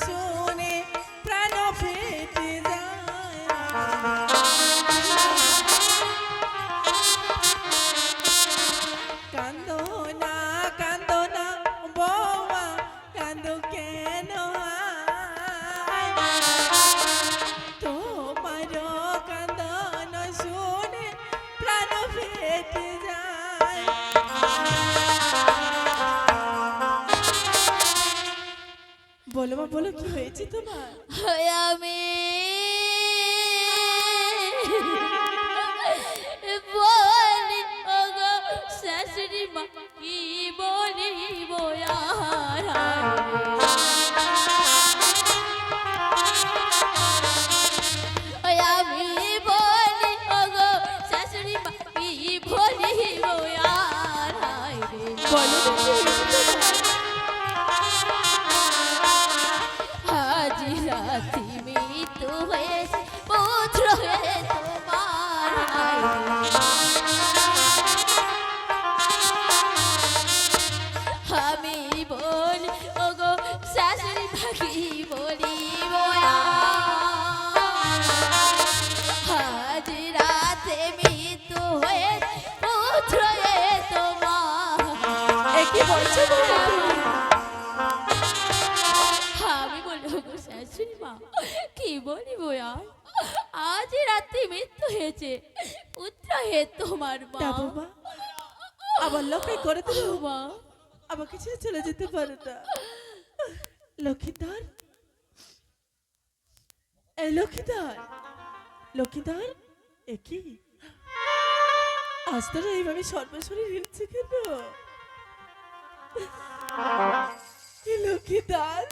So. আমি বলি শাশুড়ি মা। আমাকে ছেড়ে চলে যেতে পারে না। লক্ষ্মীধর এই লক্ষ্মীধর লক্ষ্মীধর এ কি? আজ তোরা এইভাবে সর্বশরী হিলছে কেন? লক্ষ্মীধর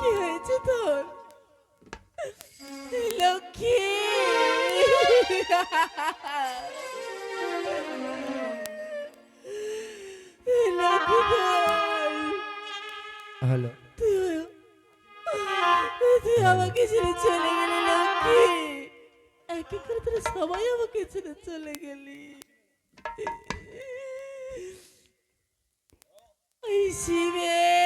কি হয়েছে তোর? লক্ষ্মী! হ্যালো তুই আমাকে ছেড়ে চলে গেলি লক্ষ্মী। এক এক করে তোরা সবাই আমাকে ছেড়ে চলে গেলি। শিবের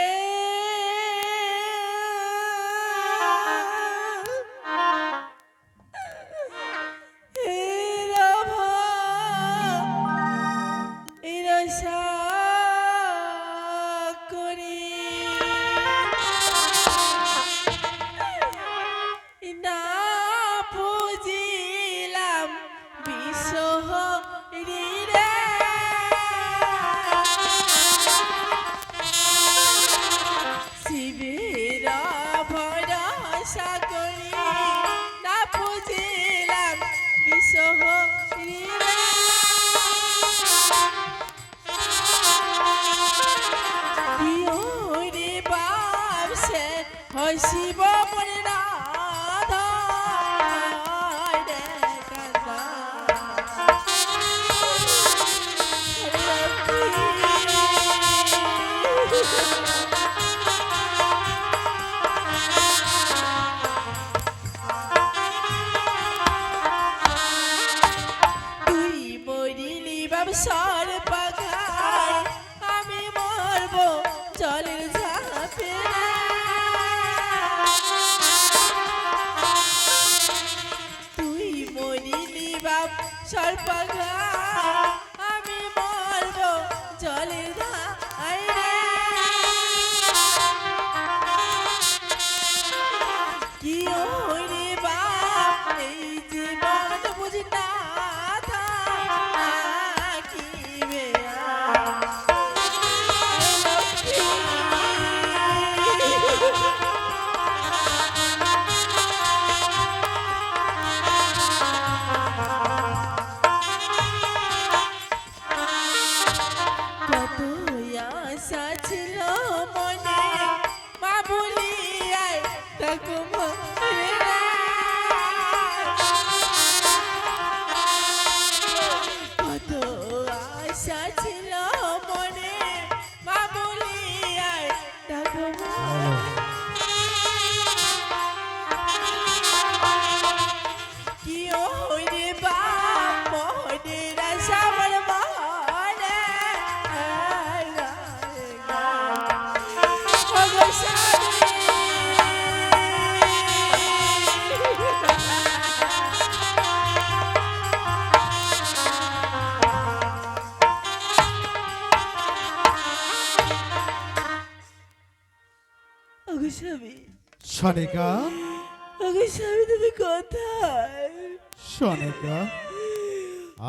Yeah. সনেকা তুমি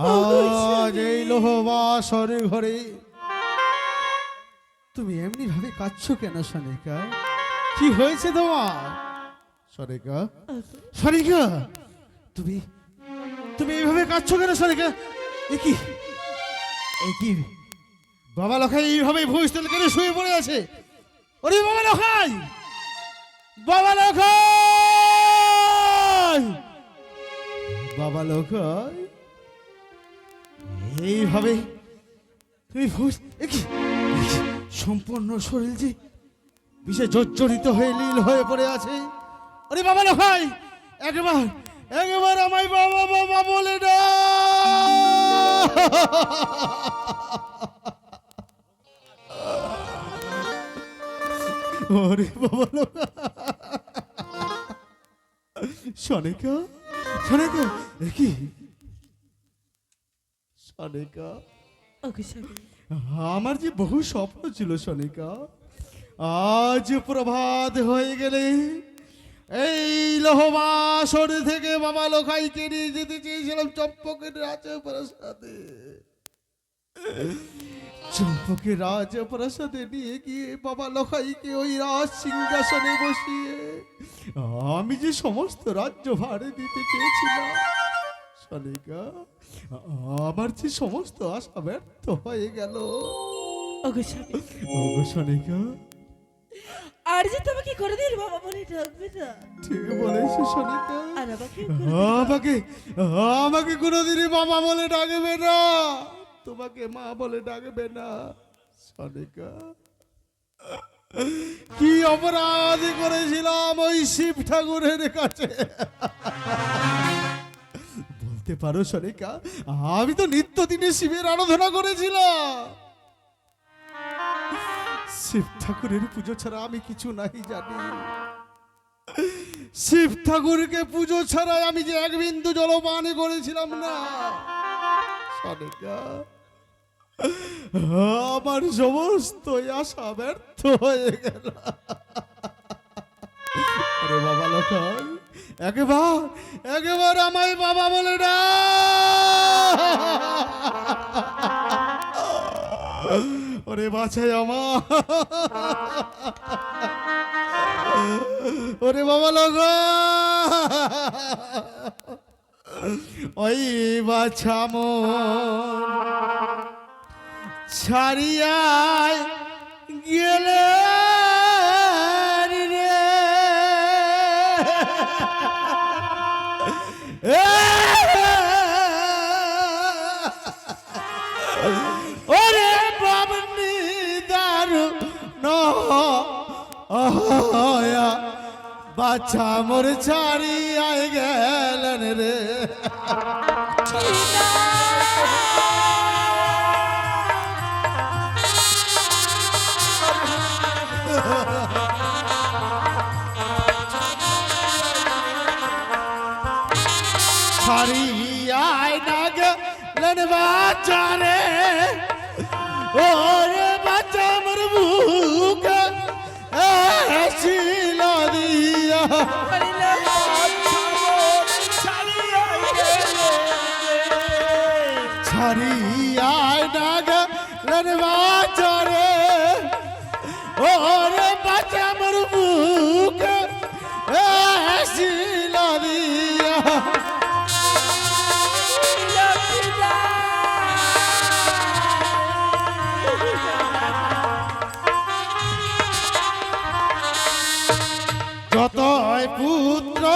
আজ ঘরে। তুমি এমনি ভাবে কাচ্ছ কেন সনেকা কি হয়েছে তোমার? সনেকা সনেকা তুমি তুমি এইভাবে কাচ্ছ কেন সনেকা একই একই বাবা লখাই এইভাবে ভবিষ্যৎ কেন শুয়ে পড়ে আছে। ওরে বাবা লখাই! বাবা লখাই বাবা লখাই এইভাবে তুমি? সম্পূর্ণ শরীর যে বিষে জর্জরিত হয়ে নীল হয়ে পড়ে আছে। আরে বাবা লখাই একবার একবার আমায় বাবা বাবা বলে না বাবা লখাই সনিকা? সনিকা কি? সনিকা? ওকে আমার যে বহু স্বপ্ন ছিল সনিকা আজ প্রভাত হয়ে গেলে এই লোহবাসর থেকে বাবা লোকাইকে নিয়ে যেতে চেয়েছিলাম চম্পকের রাজপ্রাসাদে। চম্পকের রাজপ্রাসাদে নিয়ে গিয়ে বাবা লোকাইকে ওই রাজ সিংহাসনে বসিয়ে আমি যে সমস্ত রাজ্য ভাড়ে দিতে চেয়েছিলাম সনিকা আমার যে সমস্ত আশা ব্যর্থ হয়ে গেল। ওগো সনিকা আর যে তোমাকে কোনোদিন বাবা বলে ডাকবে না। ঠিক বলেছ সনিকা আর আমাকে আমাকে আমাকে কোনোদিনই বাবা বলে ডাকবে না। তোমাকে মা বলে ডাকবে না। সনিকা। কি অপরাধ করেছিলাম ওই শিব ঠাকুরের কাছে? বলতে পারো সনিকা, আমি তো নিত্যদিনে শিবের আরাধনা করেছিলাম। শিব ঠাকুরের পুজো ছাড়া আমি কিছু নাই জানি। শিব ঠাকুরকে পুজো ছাড়াই আমি যে এক বিন্দু জলপান করেছিলাম না। সনিকা। আমার সমস্ত আশা ব্যর্থ হয়ে গেল। আরে বাবা লখাই একবার একবার আমায় বাবা বলে না। ওরে বাছাই আমার। ওরে বাবা লোক ওই বাছাম ছাড়িয়ায় গেলে ওরে বাবনি দারু নহয়া বাচ্চা মোর ছাড়ি আই গেলেন রে। ছাড়ি গেলেন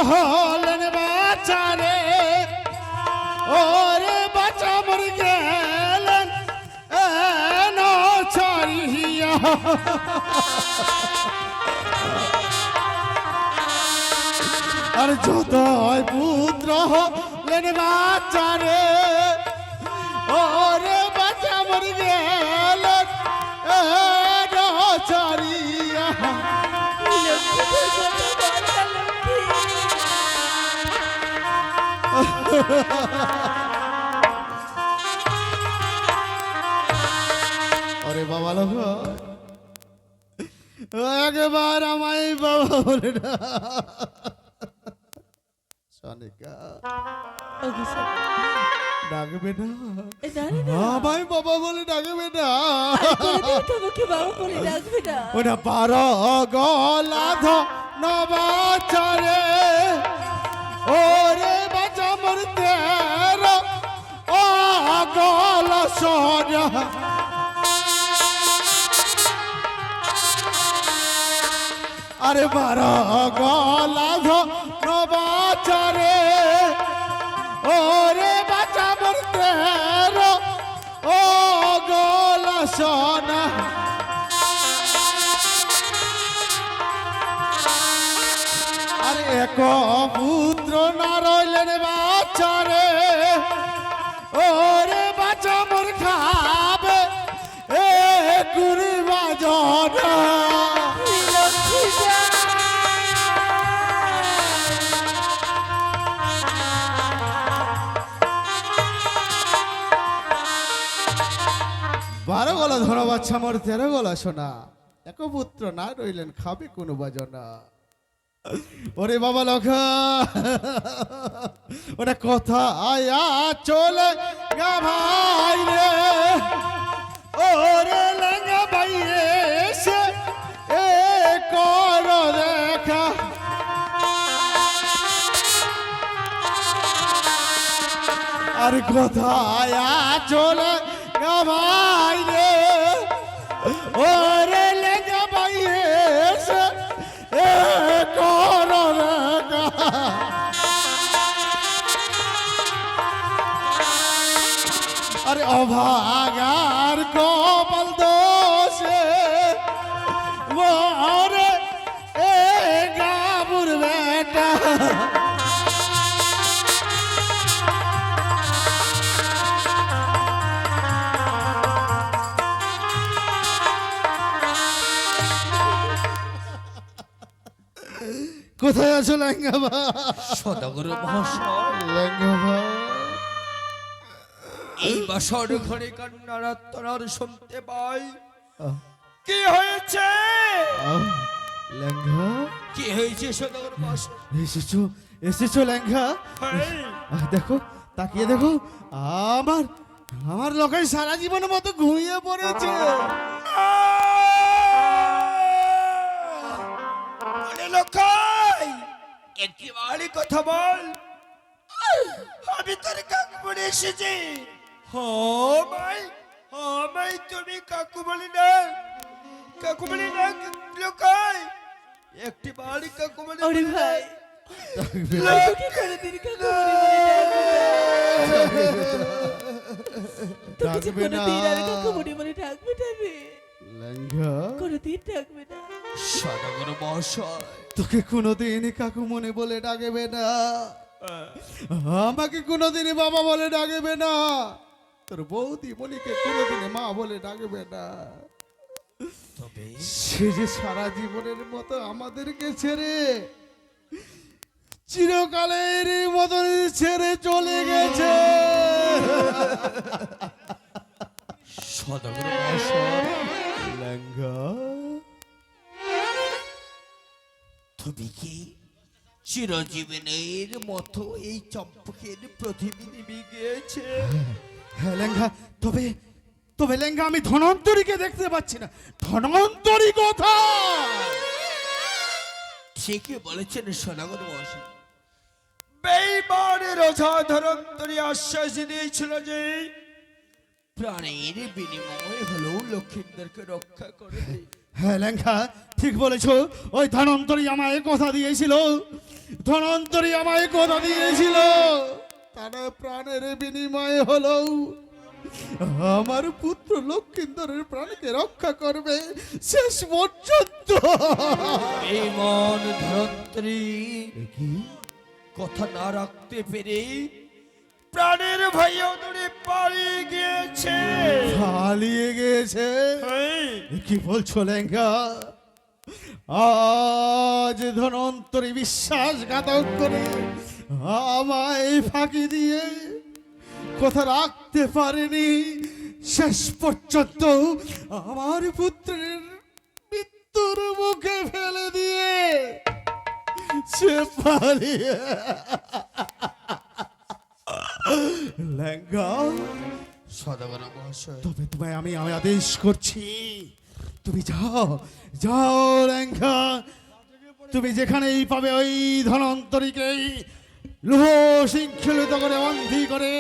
হলেন বাচারে ওরে বাচ্চা মর গেলেন ছাড়িয়া। আর যতই পুত্র হলেন বাচারে ওরে বাচ্চা মর গেলেন ছাড়িয়া। আরে বাবা লোক একবার আমায় বাবা বলে না। সনিকা। ওকে স্বামী ডাকবে না। এ না না না। আমায় বাবা বলে ডাকবে না। কোনোদিন তোমাকে বাবা বলে ডাকবে না। ওরা বারো গলা ধ নবাচারে। ওরে বাজা মরতে ও গলা সোনা। আরে বারো গলা ধ নবাচারে। ওরে বাজা মরতে ও গলা সোনা। আরে পুত্র না রইলেন বাচ্চারে ওরে বাচ্চা মোর খাবে, এ কুড়ি বাজনা। বারো গলা ধরা বাচ্চা মোর তেরো গলা শোনা এক পুত্র না রইলেন, খাবে কোনো বাজনা। ওরে বাবা লখা। ওটা কথা আয়া চলে গা ভাই রে। ওরে লেঙ্গা ভাই এসে এ কর দেখা। আর কোথায় চলে গা ভাই রে। ওরে আরে অভাগার কপাল দোষে। মোরে এ গাবুর বেটা। কোথায় আছো লেঙ্গা বা সদাগর মহাশয়। লেঙ্গা বা এই বাসর ঘরে কান্নার শুনতে পাই। কি হয়েছে? লেঙ্গা? কি হয়েছে সদাগর মহাশয় এসেছ এসেছ লেঙ্গা? হ্যাঁ, দেখো তাকিয়ে দেখো আমার আমার লোকাই সারা জীবনের মতো ঘুমিয়ে পড়েছে। লোকাই একটি বাড়ি কথা বল। আমি তোর কাকু এসেছি। ভাই হ্যাঁ ভাই তুমি কাকু বলি না কাকু বলি না লোকাই একটি বাড়ি কাকু বলি ওরে ভাই ডাকবে না। তোকে। কোনোদিন আর কাকু বলে ডাকবে না। মনে আমাকে কোনোদিন বাবা বলে ডাকবে না। তোর বৌদি মনিকে কোনোদিন মা বলে ডাকবে না। তবে সে যে সারা জীবনের মতো আমাদেরকে ছেড়ে চিরকালের মতন ছেড়ে চলে গেছে। তুমি কি চিরজীবনের মতো এই চম্পকের নিভে গিয়েছে হ্যাঁ লেঙ্গা তবে তবে লেঙ্গা আমি ধনন্তরীকে দেখতে পাচ্ছি না। ধনন্তরী কোথায়? ঠিকই বলেছেন সদাগর মহাশয়। বেইমানের ওঝা ধরন্তরী আশ্বাস দিয়েছিল যে প্রাণের বিনিময় হলেও লক্ষ্মীদেরকে রক্ষা করে হ্যাঁ লেঙ্গা ঠিক বলেছ। ওই ধনন্তরী আমায় কথা দিয়েছিল। ধনন্তরী আমায় কথা দিয়েছিল। তারা প্রাণের বিনিময়ে হলো। আমার পুত্র লক্ষ্মীন্দরের প্রাণকে রক্ষা করবে শেষ পর্যন্ত। কি? কথা না রাখতে পেরে প্রাণের ভাই দূরে পালিয়ে গিয়েছে। পালিয়ে গেছে হ্যাঁ। কি বলছো লেঙ্গা? আজ ধনন্তরী বিশ্বাসঘাতক করে আমায় ফাঁকি দিয়ে কথা রাখতে পারেনি শেষ পর্যন্ত আমার পুত্রের মৃত্যুর মুখে ফেলে দিয়ে সে পালিয়ে লেঙ্গা। সদাগর মহাশয়। তবে তোমায় আমি আমি আদেশ করছি। তুমি যাও যাও লেঙ্গা তুমি যেখানেই পাবে ওই ধনন্তরীকেই লোহ শৃঙ্খলিত করে অন্ধি করে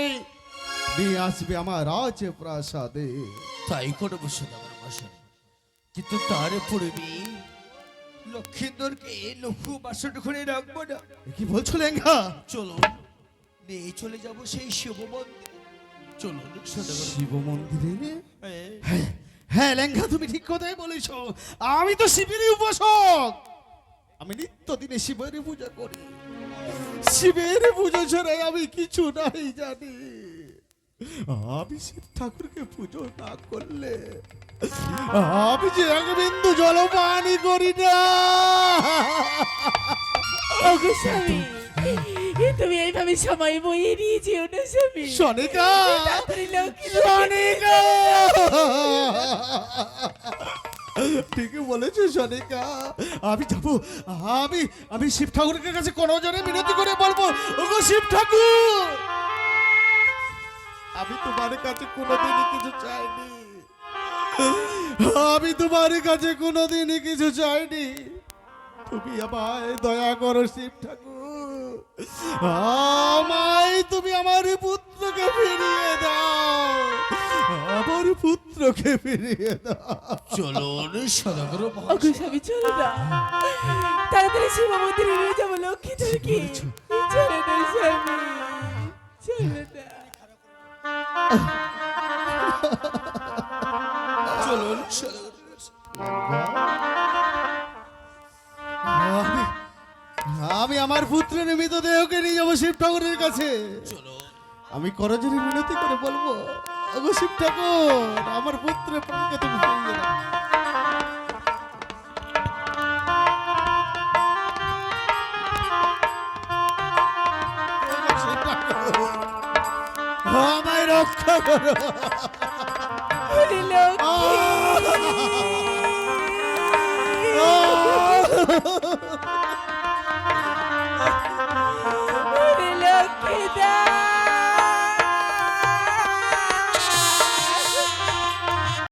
নিয়ে আসবে আমার রাজপ্রাসাদে। তাই করব সদাগর মহাশয় কিন্তু তার পূর্বে লক্ষিন্দরকে লঘু বাসন ঘরে রাখব না। কি বলছো লেঙ্গা চলো নিয়ে চলে যাব সেই শিব মন্দির সদাগর শিব মন্দিরে হ্যাঁ, হ্যাঁ লেঙ্গা তুমি ঠিক কথাই বলেছ। আমি তো শিবেরই উপাসক। আমি নিত্যদিনে শিবের পূজা করি। শিবের পুজো ছাড়াই আমি কিছু নাই জানি। আমি শিব ঠাকুরকে পুজো না করলে আমি যে এক বিন্দু জল করি না। তুমি এইভাবে সময় বইয়ে নিয়ে যেও না স্বামী। সনিকা সনিকা ঠিকই বলেছ সনিকা আমি যাব আমি আমি শিব ঠাকুরের কাছে কোনো জনে মিনতি করে বলব ওগো শিব ঠাকুর! আমি তোমার কাছে কোনোদিনই কিছু চাইনি। আমি তোমার কাছে কোনোদিনই কিছু চাইনি। তুমি আমায় দয়া করো শিব ঠাকুর। আমায় তুমি আমার পুত্রকে ফিরিয়ে দাও। আমার পুত্রকে ফিরিয়ে দাও। চলুন সদাগর ওগো মহাশয় স্বামী চলো না। তাড়াতাড়ি শিব মন্দিরে নিয়ে যাব লক্ষ্মী তোরকে চলো না স্বামী চলো না। চলুন সদাগর আমার পুত্রের মৃতদেহকে নিয়ে যাব শিব ঠাকুরের কাছে। আমি করজোরে মিনতি করে বলব শিব ঠাকুর আমার পুত্রের প্রাণকে তুমি ফিরিয়ে রক্ষা Look at that.